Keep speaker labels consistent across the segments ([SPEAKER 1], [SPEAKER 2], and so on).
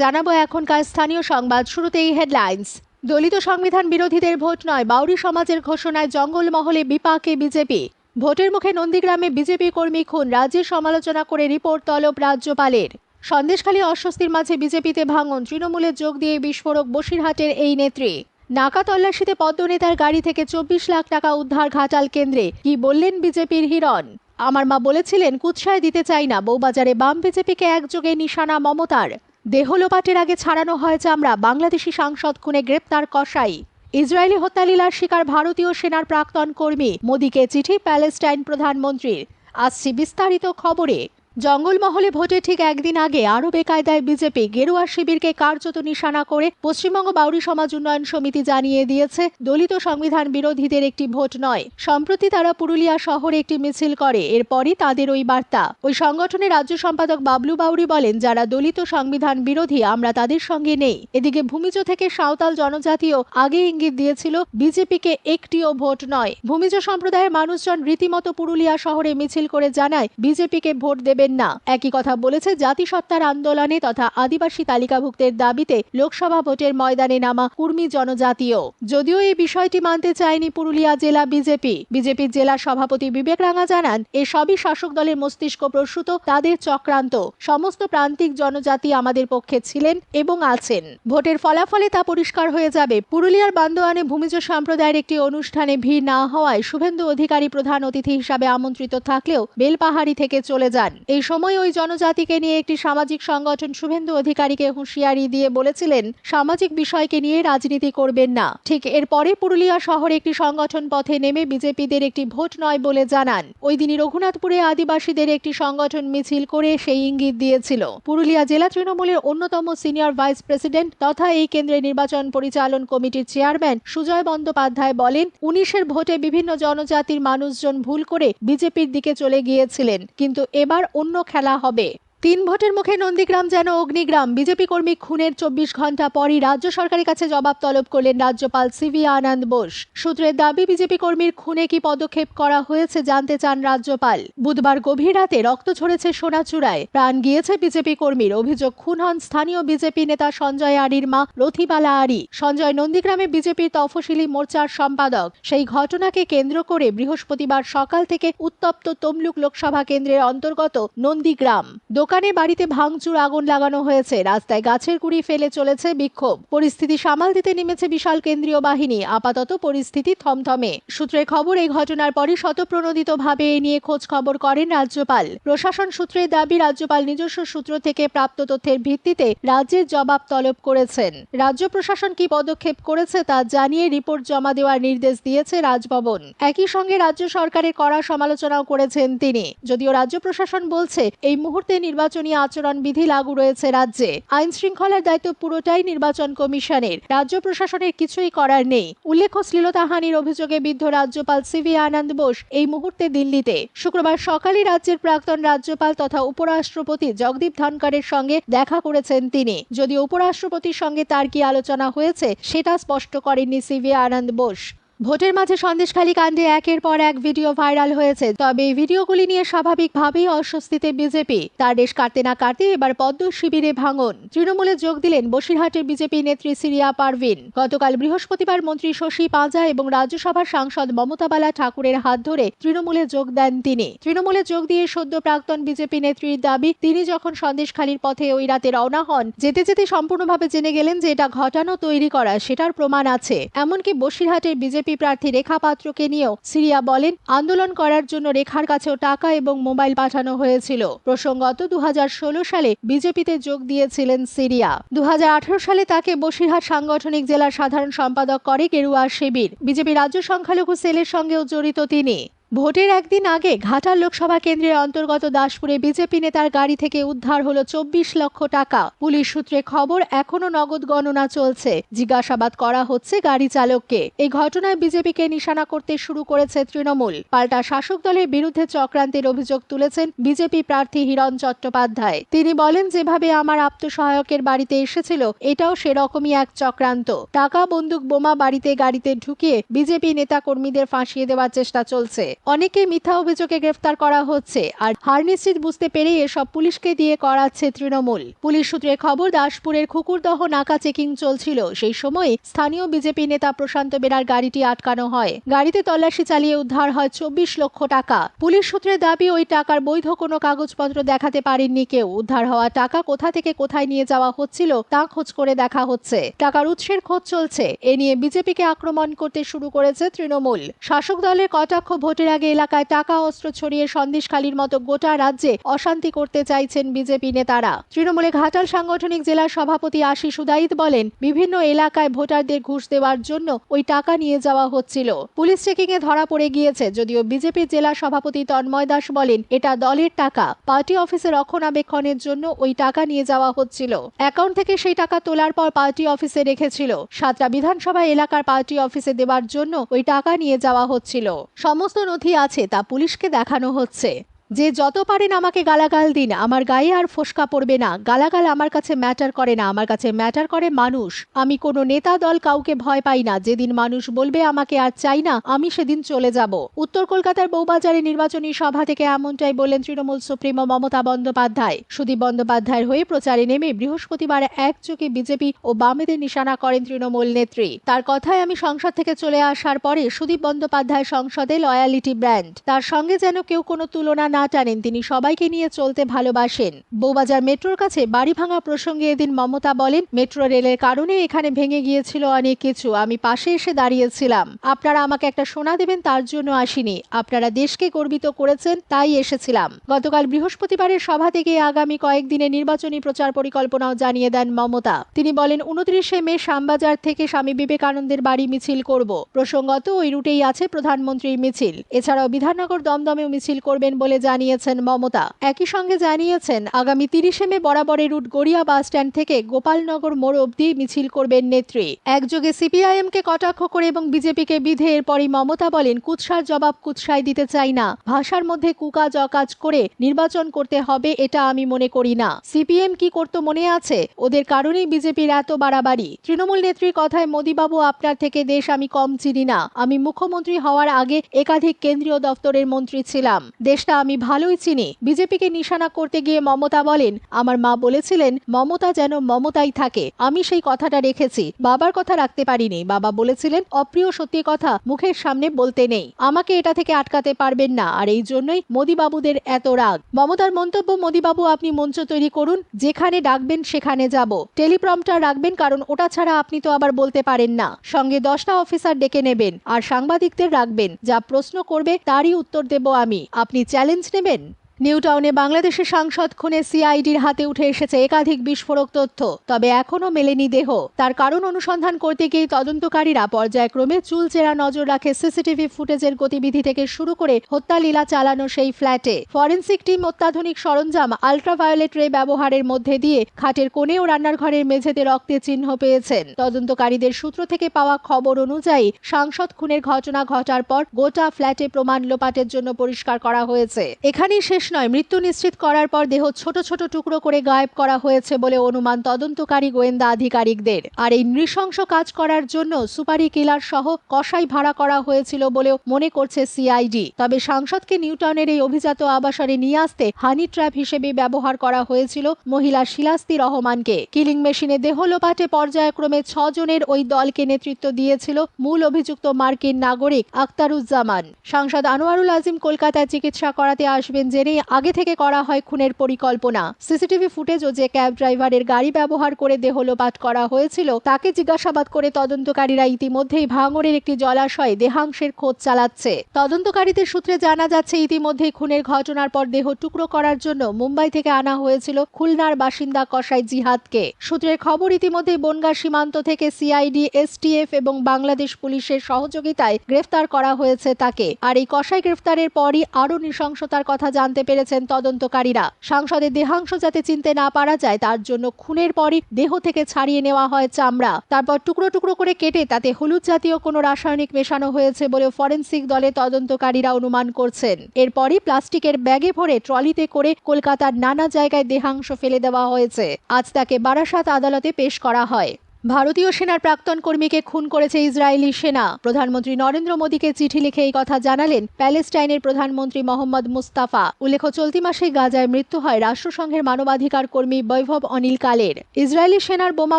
[SPEAKER 1] জানাব এখনকার স্থানীয় সংবাদ শুরুতেই হেডলাইন্স দলিত সংবিধান বিরোধীদের ভোট নয়, বাউরি সমাজের ঘোষণায় জঙ্গলমহলে বিপাকে বিজেপি। ভোটের মুখে নন্দীগ্রামে বিজেপি কর্মী খুন, রাজ্যের সমালোচনা করে রিপোর্ট তলব রাজ্যপালের। সন্দেশখালী অস্বস্তির মাঝে বিজেপিতে ভাঙন, তৃণমূলে যোগ দিয়ে বিস্ফোরক বসিরহাটের এই নেত্রী। নাকা তল্লাশিতে পদ্মনেতার গাড়ি থেকে চব্বিশ লাখ টাকা উদ্ধার ঘাটাল কেন্দ্রে, কি বললেন বিজেপির হিরণ? আমার মা বলেছিলেন, কুৎসায় দিতে চাই না, বউবাজারে বাম বিজেপিকে একযোগে নিশানা মমতার। দেহলোপাটের আগে ছাড়ানো হয় আমরা বাংলাদেশি সাংসদ খুনে গ্রেপ্তার কসাই। ইসরায়েলি হত্যালীলার শিকার ভারতীয় সেনার প্রাক্তন কর্মী, মোদীকে চিঠি প্যালেস্টাইন প্রধানমন্ত্রীর। আসছি বিস্তারিত খবরে। জঙ্গলমহলে ভোটে ঠিক একদিন আগে আরও বেকায়দায় বিজেপি গেরুয়া শিবিরকে কার্যত নিশানা করে পশ্চিমবঙ্গ বাউরি সমাজ উন্নয়ন সমিতি জানিয়ে দিয়েছে, দলিত সংবিধান বিরোধীদের একটি ভোট নয়। সম্প্রতি তারা পুরুলিয়া শহরে একটি মিছিল করে, এরপরই তাদের ওই বার্তা। ওই সংগঠনের রাজ্য সম্পাদক বাবলু বাউরি বলেন, যারা দলিত সংবিধান বিরোধী, আমরা তাদের সঙ্গে নেই। এদিকে ভূমিজ থেকে সাঁওতাল জনজাতিও আগে ইঙ্গিত দিয়েছিল, বিজেপিকে একটিও ভোট নয়। ভূমিজ সম্প্রদায়ের মানুষজন রীতিমতো পুরুলিয়া শহরে মিছিল করে জানায়, বিজেপিকে ভোট দেবেন না। একই কথা বলেছে জাতিসত্তার আন্দোলনে তথা আদিবাসী তালিকাভুক্তের দাবিতে লোকসভা ভোটের ময়দানে নামা কুর্মী জনজাতীয় যদিও এই বিষয়টি মানতে চায়নি পুরুলিয়া জেলা বিজেপি। বিজেপির জেলা সভাপতি বিবেক রাঙা জানান এ সবই শাসক দলের মস্তিষ্ক প্রসূত, তাদের চক্রান্ত। সমস্ত প্রান্তিক জনজাতি আমাদের পক্ষে ছিলেন এবং আছেন। ভোটের ফলাফলে তা পরিষ্কার হয়ে যাবে। পুরুলিয়ার বান্দোয়ানে ভূমিজ সম্প্রদায়ের একটি অনুষ্ঠানে ভিড় না হওয়ায় শুভেন্দু অধিকারী প্রধান অতিথি হিসাবে আমন্ত্রিত থাকলেও বেলপাহাড়ি থেকে চলে যান। এই সময় ওই জনজাতিকে নিয়ে একটি সামাজিক সংগঠন শুভেন্দু অধিকারীকে হুঁশিয়ারি দিয়ে বলেছিলেন, সামাজিক বিষয়কে নিয়ে রাজনীতি করবেন না। ঠিক এরপরে পুরুলিয়া শহরে একটি সংগঠন পথে নেমে বিজেপিদের একটি ভোট নয় বলে জানান। ওই দিনই রঘুনাথপুরে আদিবাসীদের একটি সংগঠন মিছিল করে সেই ইঙ্গিত দিয়েছিল। পুরুলিয়া জেলা তৃণমূলের অন্যতম সিনিয়র ভাইস প্রেসিডেন্ট তথা এই কেন্দ্রের নির্বাচন পরিচালন কমিটির চেয়ারম্যান সুজয় বন্দ্যোপাধ্যায় বলেন, উনিশের ভোটে বিভিন্ন জনজাতির মানুষজন ভুল করে বিজেপির দিকে চলে গিয়েছিলেন। কিন্তু এবার অন্য খেলা হবে। তিন ভোটের মুখে নন্দীগ্রাম যেন অগ্নিগ্রাম। বিজেপি কর্মী খুনের চব্বিশ ঘণ্টা পরই রাজ্য সরকারের কাছে জবাব তলব করলেন রাজ্যপাল সিভি আনন্দ বোস। সূত্রের দাবি, বিজেপি কর্মীর খুনে কি পদক্ষেপ করা হয়েছে জানতে চান রাজ্যপাল। বুধবার গভীর রাতে রক্ত ঝরেছে সোনাচূড়ায়। প্রাণ গিয়েছে বিজেপি কর্মীর। অভিযোগ, খুন হন স্থানীয় বিজেপি নেতা সঞ্জয় আরির মা রথিবালা আরি। সঞ্জয় নন্দীগ্রামে বিজেপির তফসিলি মোর্চার সম্পাদক। সেই ঘটনাকে কেন্দ্র করে বৃহস্পতিবার সকাল থেকে উত্তপ্ত তমলুক লোকসভা কেন্দ্রের অন্তর্গত নন্দীগ্রাম। দোকানে বাড়িতে ভাঙচুর, আগুন লাগানো হয়েছে। রাস্তায় গাছের কুড়ি ফেলে চলেছে বিক্ষোভ। পরিস্থিতি সামাল দিতে নেমেছে বিশাল কেন্দ্রীয় বাহিনী। আপাতত পরিস্থিতি থমথমে। সূত্রে খবর, এই ঘটনার পরই শতপ্রণোদিতভাবে এ নিয়ে খোঁজ খবর করেন রাজ্যপাল। প্রশাসন সূত্রের দাবি, রাজ্যপাল নিজস্ব সূত্র থেকে প্রাপ্ত তথ্যের ভিত্তিতে রাজ্যের জবাব তলব করেছেন। রাজ্য প্রশাসন কি পদক্ষেপ করেছে তা জানিয়ে রিপোর্ট জমা দেওয়ার নির্দেশ দিয়েছে রাজভবন। একই সঙ্গে রাজ্য সরকারের কড়া সমালোচনাও করেছেন তিনি। যদিও রাজ্য প্রশাসন বলছে, এই মুহূর্তে নির্বাচনী আচরণ বিধি লাগু রয়েছে রাজ্যে। আইন শৃঙ্খলার দায়িত্ব পুরোটাই নির্বাচন কমিশনের। রাজ্য প্রশাসনের কিছুই করার নেই। উল্লেখ্য শ্লীলতাহানির অভিযোগে বিদ্ধ রাজ্যপাল সিভি আনন্দ বোস এই মুহূর্তে দিল্লিতে। শুক্রবার সকালে রাজ্যের প্রাক্তন রাজ্যপাল তথা উপরাষ্ট্রপতি জগদীপ ধনকারের সঙ্গে দেখা করেছেন তিনি। যদিও উপরাষ্ট্রপতির সঙ্গে তার কি আলোচনা হয়েছে, সেটা স্পষ্ট করেননি সিভি আনন্দ বোস। ভোটের মাঝে সন্দেশখালী কাণ্ডে একের পর এক ভিডিও ভাইরাল হয়েছে। তবে এই ভিডিওগুলি নিয়ে স্বাভাবিকভাবেই অস্বস্তিতে বিজেপি। তার দেশ কাটতে না কাটতে এবার পদ্ম শিবিরে ভাঙন। তৃণমূলে যোগ দিলেন বসিরহাটের বিজেপি নেত্রী সিরিয়া পারভিন। গতকাল বৃহস্পতিবার মন্ত্রী শশী পাঁজা এবং রাজ্যসভার সাংসদ মমতা বালা ঠাকুরের হাত ধরে তৃণমূলে যোগ দেন তিনি। তৃণমূলে যোগ দিয়ে সদ্য প্রাক্তন বিজেপি নেত্রীর দাবি, তিনি যখন সন্দেশখালীর পথে ওই রাতে রওনা হন, যেতে যেতে সম্পূর্ণভাবে জেনে গেলেন যে এটা ঘটানো তৈরি করা, সেটার প্রমাণ আছে। এমনকি বসিরহাটের বিজেপি বিজেপি প্রার্থী রেখা পাত্রকে নিয়েও সিরিয়া বলেন, আন্দোলন করার জন্য রেখার কাছেও টাকা এবং মোবাইল পাঠানো হয়েছিল। প্রসঙ্গত দু হাজার ষোলো সালে বিজেপিতে যোগ দিয়েছিলেন সিরিয়া। দু হাজার আঠারো সালে তাকে বসিরহাট সাংগঠনিক জেলার সাধারণ সম্পাদক করে গেরুয়া শিবির। বিজেপি রাজ্য সংখ্যালঘু সেলের সঙ্গেও জড়িত তিনি। ভোটের একদিন আগে ঘাটাল লোকসভা কেন্দ্রের অন্তর্গত দাসপুরে বিজেপি নেতার গাড়ি থেকে উদ্ধার হলো চব্বিশ লক্ষ টাকা। পুলিশ সূত্রে খবর এখনও নগদ গণনা চলছে। জিজ্ঞাসাবাদ করা হচ্ছে গাড়ি চালককে। এই ঘটনায় বিজেপিকে নিশানা করতে শুরু করেছে তৃণমূল। পাল্টা শাসক দলের বিরুদ্ধে চক্রান্তের অভিযোগ তুলেছেন বিজেপি প্রার্থী হিরণ চট্টোপাধ্যায়। তিনি বলেন, যেভাবে আমার আত্মসহায়কের বাড়িতে এসেছিল, এটাও সেরকমই এক চক্রান্ত। টাকা, বন্দুক, বোমা বাড়িতে গাড়িতে ঢুকিয়ে বিজেপি নেতা কর্মীদের ফাঁসিয়ে দেওয়ার চেষ্টা চলছে। অনেকেই মিথ্যা অভিযোগে গ্রেফতার করা হচ্ছে, আর হার নিশ্চিত বুঝতে পেরেই এসব পুলিশকে দিয়ে করাচ্ছে তৃণমূল। পুলিশ সূত্রে খবর, দাসপুরের খুকুরদহ নাকা চেকিং চলছিল। সেই সময় স্থানীয় বিজেপি নেতা প্রশান্ত বেরার গাড়িটি আটকানো হয়। গাড়িতে তল্লাশি চালিয়ে উদ্ধার হয় চব্বিশ লক্ষ টাকা। পুলিশ সূত্রে দাবি, ওই টাকার বৈধ কোনো কাগজপত্র দেখাতে পারেননি কেউ। উদ্ধার হওয়া টাকা কোথা থেকে কোথায় নিয়ে যাওয়া হচ্ছিল, তা খোঁজ করে দেখা হচ্ছে। টাকার উৎসের খোঁজ চলছে। এ নিয়ে বিজেপিকে আক্রমণ করতে শুরু করেছে তৃণমূল। শাসক দলের কটাক্ষ ভোটের আগে এলাকায় টাকা অস্ত্র ছড়িয়ে সন্দেশখালীর মতো গোটা রাজ্যে অশান্তি করতে চাইছেন বিজেপি নেতারা। তৃণমূলে ঘাটাল সাংগঠনিক জেলা সভাপতি আশিস উদাইদ বলেন, বিভিন্ন এলাকায় ভোটারদের ঘুষ দেওয়ার জন্য ওই টাকা নিয়ে যাওয়া হচ্ছিল। পুলিশ চেকিং এ ধরা পড়ে গিয়েছে, যদিও বিজেপির জেলা সভাপতি তন্ময় দাস বলেন, এটা দলের টাকা। পার্টি অফিসে রক্ষণাবেক্ষণের জন্য ওই টাকা নিয়ে যাওয়া হচ্ছিল। অ্যাকাউন্ট থেকে সেই টাকা তোলার পর পার্টি অফিসে রেখেছিল। সাতটা বিধানসভা এলাকার পার্টি অফিসে দেওয়ার জন্য ওই টাকা নিয়ে যাওয়া হচ্ছিল। সমস্ত নথি আছে তা পুলিশকে দেখানো হচ্ছে। যে যত পারেন আমাকে গালাগাল দিন, আমার গায়ে আর ফোসকা পড়বে না। গালাগাল আমার কাছে ম্যাটার করে না, আমার কাছে ম্যাটার করে মানুষ। আমি কোনো নেতা দল কাউকে ভয় পাই না। যেদিন মানুষ বলবে আমাকে আর চাই না, আমি সেদিন চলে যাব। উত্তর কলকাতার বৌবাজারে নির্বাচনী সভা থেকে এমনটাই বললেন তৃণমূল সুপ্রিমো মমতা বন্দ্যোপাধ্যায়। সুদীপ বন্দ্যোপাধ্যায়ের হয়ে প্রচারে নেমে বৃহস্পতিবার একযোগে বিজেপি ও বামেদের নিশানা করেন তৃণমূল নেত্রী। তার কথায় আমি সংসদ থেকে চলে আসার পরে সুদীপ বন্দ্যোপাধ্যায় সংসদে লয়ালিটি ব্র্যান্ড তার সঙ্গে যেন কেউ কোনো তুলনা না টানেন, তিনি সবাইকে নিয়ে চলতে ভালোবাসেন। বৌবাজার মেট্রোর কাছে বাড়ি ভাঙা প্রসঙ্গে এদিন মমতা বলেন, মেট্রো রেলের কারণে এখানে ভেঙে গিয়েছিল অনেক কিছু, আমি পাশে এসে দাঁড়িয়েছিলাম। আপনারা আমাকে একটা সোনা দেবেন, তার জন্য আসিনি। আপনারা দেশকে গর্বিত করেছেন, তাই এসেছিলাম। গতকাল বৃহস্পতিবারের সভা থেকে আগামী কয়েকদিনে নির্বাচনী প্রচার পরিকল্পনাও জানিয়ে দেন মমতা। তিনি বলেন, উনত্রিশে মে শ্যামবাজার থেকে স্বামী বিবেকানন্দের বাড়ি মিছিল করব। প্রসঙ্গত ওই রুটেই আছে প্রধানমন্ত্রীর মিছিল। এছাড়াও বিধাননগর দমদমেও মিছিল করবেন বলে জানিয়েছেন মমতা। একই সঙ্গে জানিয়েছেন, আগামী তিরিশে মে বরাবরের রুট গড়িয়া বাস স্ট্যান্ড থেকে গোপালনগর মোড় অবধি মিছিল করবেন নেত্রী। একযোগে সিপিআইএম কে কটাক্ষ করে এবং বিজেপিকে বিধে এরপরই মমতা বলেন, কুৎসার জবাব কুৎসায় দিতে চাই না। ভাষার মধ্যে কুকাজ অকাজ করে নির্বাচন করতে হবে এটা আমি মনে করি না। সিপিএম কি করতো মনে আছে? ওদের কারণেই বিজেপির এত বাড়াবাড়ি। তৃণমূল নেত্রীর কথায়, মোদীবাবু, আপনার থেকে দেশ আমি কম চিনি না। আমি মুখ্যমন্ত্রী হওয়ার আগে একাধিক কেন্দ্রীয় দপ্তরের মন্ত্রী ছিলাম। দেশটা আমি ভালোই চিনি। বিজেপিকে নিশানা করতে গিয়ে মমতা বলেন, আমার মা বলেছিলেন, মমতা যেন মমতাই থাকে। আমি সেই কথাটা রেখেছি। বাবার কথা রাখতে পারিনি। বাবা বলেছিলেন, অপ্রিয় সত্যি কথা, মুখের সামনে বলতে নেই। আমাকে এটা থেকে আটকাতে পারবেন না। আর এই জন্যই মোদিবাবুদের এত রাগ। মমতার মন্তব্য, মোদিবাবু, আপনি মঞ্চ তৈরি করুন। যেখানে ডাকবেন, সেখানে যাব। টেলিপ্রম্পটার রাখবেন, কারণ ওটা ছাড়া আপনি তো আবার বলতে পারেন না। সঙ্গে দশটা অফিসার ডেকে নেবেন। আর সাংবাদিকদের রাখবেন। যা প্রশ্ন করবে, তারই উত্তর দেব আমি। আপনি চ্যালেঞ্জ নেবেন? নিউ টাউনে বাংলাদেশের সাংসদ খুনে সিআইডির হাতে উঠে এসেছে একাধিক বিস্ফোরক তথ্য, তবে এখনও মেলেনি দেহ। তার কারণ অনুসন্ধান করতে গিয়ে তদন্তকারীরা পর্যায়ক্রমে চুলচেরা নজর রাখে সিসিটিভি ফুটেজের গতিবিধি থেকে শুরু করে হত্যা লীলা চালানো সেই ফ্ল্যাটে। ফরেন্সিক টিম অত্যাধুনিক সরঞ্জাম, আলট্রাভায়োলেট রে ব্যবহারের মধ্যে দিয়ে খাটের কোণে ও রান্নার ঘরের মেঝেতে রক্তের চিহ্ন পেয়েছেন। তদন্তকারীদের সূত্র থেকে পাওয়া খবর অনুযায়ী সাংসদ খুনের ঘটনা ঘটার পর গোটা ফ্ল্যাটে প্রমাণ লোপাটের জন্য পরিষ্কার করা হয়েছে। এখানেই শেষ নয়, মৃত্যু নিশ্চিত করার পর দেহ ছোট ছোট টুকরো করে গায়েব করা হয়েছে বলে অনুমান তদন্তকারী গোয়েন্দা আধিকারিকদের। আর এই নৃশংস কাজ করার জন্য সুপারি কিলার সহ কসাই ভাড়া করা হয়েছিল বলেও মনে করছে সিআইডি। তবে সাংসদকে নিউটাউনের এই অভিজাত আবাসনে নিয়ে আসতে হানি ট্র্যাপ হিসেবে ব্যবহার করা হয়েছিল মহিলা শিলাস্তি রহমানকে। কিলিং মেশিনে দেহ লোপাটে পর্যায়ক্রমে ছজনের ওই দলকে নেতৃত্ব দিয়েছিল মূল অভিযুক্ত মার্কিন নাগরিক আক্তারুজ্জামান সাংসদ আনোয়ারুল আজিম কলকাতায় চিকিৎসা করাতে আসবেন জেনে আগে থেকে করা হয় খুনের পরিকল্পনা। সিসিটিভি ফুটেজ ও যে ক্যাব ড্রাইভারের গাড়ি ব্যবহার করে দেহ লোপাট করা হয়েছিল, তাকে জিজ্ঞাসাবাদ করে তদন্তকারীরা ইতিমধ্যেই ভাঙড়ের একটি জলাশয়ে দেহাংশের খোঁজ চালাচ্ছে। তদন্তকারীদের সূত্রে জানা যাচ্ছে, ইতিমধ্যেই খুনের ঘটনার পর দেহ টুকরো করার জন্য মুম্বাই থেকে আনা হয়েছিল খুলনার বাসিন্দা কসাই জিহাদকে। সূত্রের খবর ইতিমধ্যে বনগা সীমান্ত থেকে সিআইডি, এসটিএফ এবং বাংলাদেশ পুলিশের সহযোগিতায় গ্রেফতার করা হয়েছে তাকে। আর এই কসাই গ্রেফতারের পরই আরও নৃশংসতার কথা জানতে পেরেছেন তদন্তকারীরা। সাংসদের দেহাংশ যাতে চিনতে না পারা যায়, তার জন্য খুনের পরই দেহ থেকে ছাড়িয়ে নেওয়া হয় চামড়া। তারপর টুকরো টুকরো করে কেটে তাতে হলুদ জাতীয় কোনো রাসায়নিক মেশানো হয়েছে বলে ফরেন্সিক দলে তদন্তকারীরা অনুমান করছেন। এরপরই প্লাস্টিকের ব্যাগে ভরে ট্রলিতে করে কলকাতার নানা জায়গায় দেহাংশ ফেলে দেওয়া হয়েছে। আজ তাকে বারাসাত আদালতে পেশ করা হয়। ভারতীয় সেনার প্রাক্তন কর্মীকে খুন করেছে ইসরায়েলি সেনা। প্রধানমন্ত্রী নরেন্দ্র মোদীকে চিঠি লিখে এই কথা জানালেন প্যালেস্টাইনের প্রধানমন্ত্রী মোহাম্মদ মুস্তাফা। উল্লেখ্য, চলতি মাসে গাজায় মৃত্যু হয় রাষ্ট্রসংঘের মানবাধিকার কর্মী বৈভব অনিল কালের। ইসরায়েলি সেনার বোমা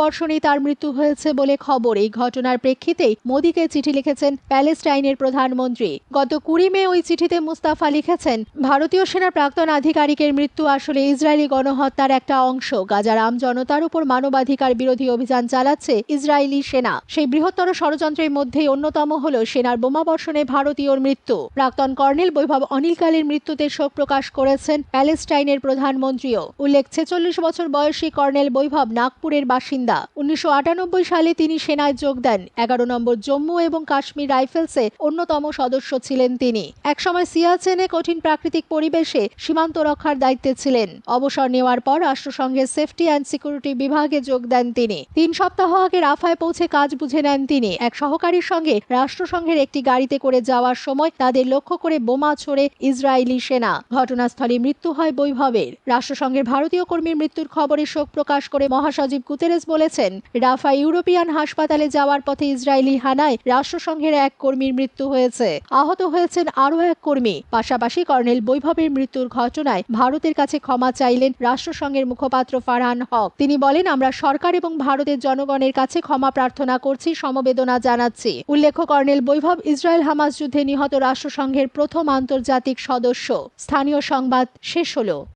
[SPEAKER 1] বর্ষণে তার মৃত্যু হয়েছে বলে খবর। এই ঘটনার প্রেক্ষিতেই মোদীকে চিঠি লিখেছেন প্যালেস্টাইনের প্রধানমন্ত্রী। গত কুড়ি মে ওই চিঠিতে মুস্তাফা লিখেছেন, ভারতীয় সেনার প্রাক্তন আধিকারিকের মৃত্যু আসলে ইসরায়েলি গণহত্যার একটা অংশ। গাজার আম জনতার উপর মানবাধিকার বিরোধী অভিযান চালাচ্ছে ইসরায়েলি সেনা। সেই বৃহত্তর ষড়যন্ত্রের মধ্যেই অন্যতম হল সেনার বোমা বর্ষণে ভারতীয়র মৃত্যু। প্রাক্তন কর্নেল বৈভব অনিল কালের মৃত্যুতে শোক প্রকাশ করেছেন প্যালেস্টাইনের প্রধানমন্ত্রীও। উল্লেখ, ছেচল্লিশ বছর বয়সী কর্নেল বৈভব নাগপুরের বাসিন্দা। উনিশশো সালে তিনি সেনায় যোগ দেন। এগারো নম্বর জম্মু এবং কাশ্মীর রাইফেলসে অন্যতম সদস্য ছিলেন তিনি। একসময় সিয়াচেনে কঠিন প্রাকৃতিক পরিবেশে সীমান্ত রক্ষার দায়িত্বে ছিলেন। অবসর নেওয়ার পর রাষ্ট্রসংঘের সেফটি অ্যান্ড সিকিউরিটি বিভাগে যোগ দেন তিনি। তিন সপ্তাহ আগে রাফায় পৌঁছে কাজ বুঝে নেন তিনি। এক সহকারীর সঙ্গে রাষ্ট্রসংঘের একটি গাড়িতে করে যাওয়ার সময় তাদের লক্ষ্য করে বোমা ছোড়ে ইসরায়েলি সেনা। ঘটনাস্থলে মৃত্যু হয় বৈভবের। রাষ্ট্রসংঘের ভারতীয় কর্মীর মৃত্যুর খবরে শোক প্রকাশ করে মহাসচিব গুতেরেস বলেছেন রাফা ইউরোপিয়ান হাসপাতালে যাওয়ার পথে ইসরায়েলি হানায় রাষ্ট্রসংঘের এক কর্মীর মৃত্যু হয়েছে। আহত হয়েছেন আরও এক কর্মী। পাশাপাশি কর্নেল বৈভবের মৃত্যুর ঘটনায় ভারতের কাছে ক্ষমা চাইলেন রাষ্ট্রসংঘের মুখপাত্র ফারহান হক। তিনি বলেন, আমরা সরকার এবং ভারতের জনগণের কাছে ক্ষমা প্রার্থনা করছি, সমবেদনা জানাচ্ছি। উল্লেখ্য, কর্নেল বৈভব ইসরায়েল হামাস যুদ্ধে নিহত রাষ্ট্রসংঘের প্রথম আন্তর্জাতিক সদস্য। স্থানীয় সংবাদ শেষ হলো।